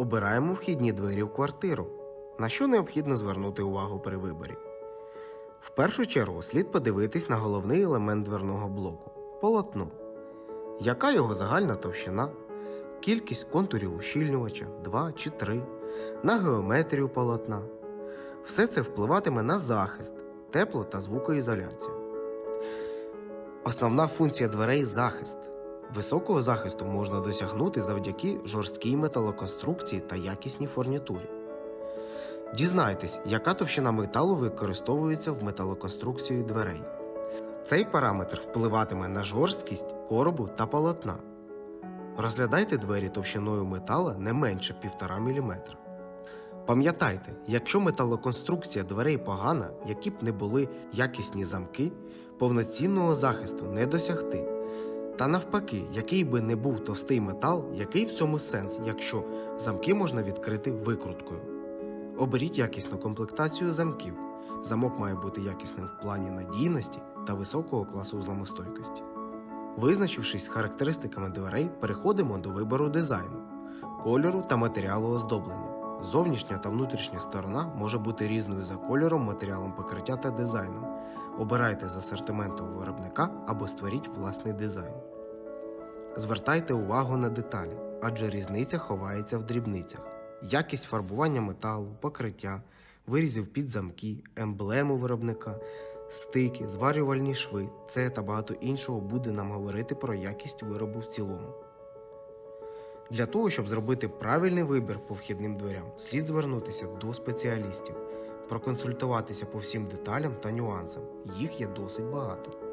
Обираємо вхідні двері в квартиру. На що необхідно звернути увагу при виборі? В першу чергу слід подивитись на головний елемент дверного блоку полотно. Яка його загальна товщина, кількість контурів ущільнювача 2 чи 3, на геометрію полотна. Все це впливатиме на захист, тепло та звукоізоляцію. Основна функція дверей захист. Високого захисту можна досягнути завдяки жорсткій металоконструкції та якісній фурнітурі. Дізнайтесь, яка товщина металу використовується в металоконструкції дверей. Цей параметр впливатиме на жорсткість коробу та полотна. Розглядайте двері товщиною метала не менше 1,5 мм. Пам'ятайте, якщо металоконструкція дверей погана, які б не були якісні замки, повноцінного захисту не досягти. Та навпаки, який би не був товстий метал, який в цьому сенс, якщо замки можна відкрити викруткою. Оберіть якісну комплектацію замків. Замок має бути якісним в плані надійності та високого класу зламостойкості. Визначившись з характеристиками дверей, переходимо до вибору дизайну, кольору та матеріалу оздоблення. Зовнішня та внутрішня сторона може бути різною за кольором, матеріалом покриття та дизайном. Обирайте з асортименту виробника або створіть власний дизайн. Звертайте увагу на деталі, адже різниця ховається в дрібницях. Якість фарбування металу, покриття, вирізів під замки, емблему виробника, стики, зварювальні шви, це та багато іншого буде нам говорити про якість виробу в цілому. Для того, щоб зробити правильний вибір по вхідним дверям, слід звернутися до спеціалістів, проконсультуватися по всім деталям та нюансам. Їх є досить багато.